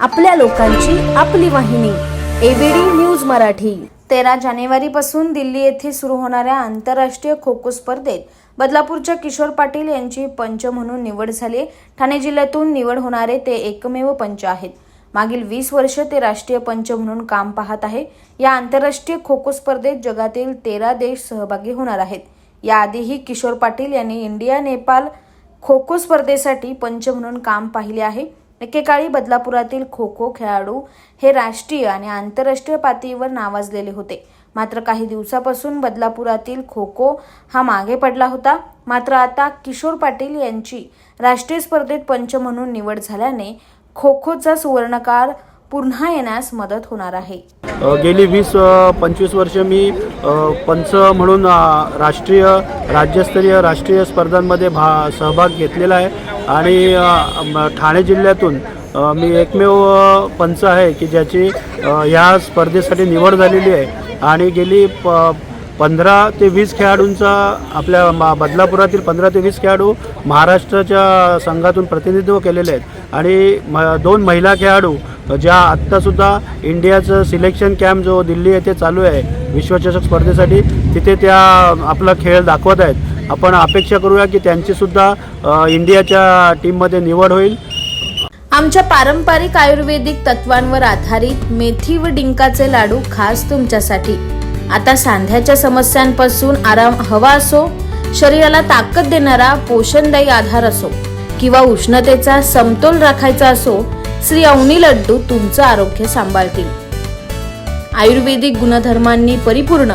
आपल्या लोकांची आपली वाहिनी. ABD news Marathi. तेरा जानेवारीपासून दिल्ली येथे सुरू होणाऱ्या आंतरराष्ट्रीय खो खो स्पर्धेत बदलापूरच्या किशोर पाटील यांची पंच म्हणून निवड झाली. ठाणे जिल्ह्यातून निवड होणारे ते एकमेव पंच आहेत. मागील वीस वर्ष ते राष्ट्रीय पंच म्हणून काम पाहत आहे. या आंतरराष्ट्रीय खो खो स्पर्धेत जगातील तेरा देश सहभागी होणार आहेत. याआधीही किशोर पाटील यांनी इंडिया नेपाल खो खो स्पर्धेसाठी पंच म्हणून काम पाहिले आहे. एकेकाळी बदलापुरातील खो खो खेळाडू हे राष्ट्रीय आणि आंतरराष्ट्रीय पातळीवर नावाजलेले होते. मात्र काही दिवसापासून बदलापुरातील खो खो हा मागे पडला होता. मात्र आता किशोर पाटील यांची राष्ट्रीय स्पर्धेत पंच म्हणून निवड झाल्याने खो खोचा सुवर्णकार पुन्हा येण्यास मदत होणार आहे. गेली वीस पंचवीस वर्ष मी पंच म्हणून राष्ट्रीय राज्यस्तरीय राष्ट्रीय स्पर्धांमध्ये भा सहभाग घेतलेला आहे. आणि म, ठाणे जिल्ह्यातून मी एकमेव पंच आहे की ज्याची ह्या स्पर्धेसाठी निवड झालेली आहे. आणि गेली प पंधरा ते वीस खेळाडूंचा आपल्या मा बदलापुरातील पंधरा ते वीस खेळाडू महाराष्ट्राच्या संघातून प्रतिनिधित्व केलेले आहेत. आणि म दोन महिला खेळाडू ज्या आत्तासुद्धा इंडियाचं सिलेक्शन कॅम्प जो दिल्ली येथे चालू आहे विश्वचषक स्पर्धेसाठी तिथे त्या आपला खेळ दाखवत आहेत. आपण अपेक्षा करूया की त्यांचीसुद्धा सुद्धा इंडियाच्या टीममध्ये निवड होईल. आमच्या पारंपरिक आयुर्वेदिक तत्वांवर आधारित मेथी व डिंकाचे लाडू खास तुमच्यासाठी. आता सांध्याच्या समस्यांपासून आराम हवा असो शरीराला ताकद देणारा पोषणदायी आधार असो किंवा उष्णतेचा समतोल राखायचा असो श्री अवनी लड्डू तुमचं आरोग्य सांभाळतील. आयुर्वेदिक गुणधर्मांनी परिपूर्ण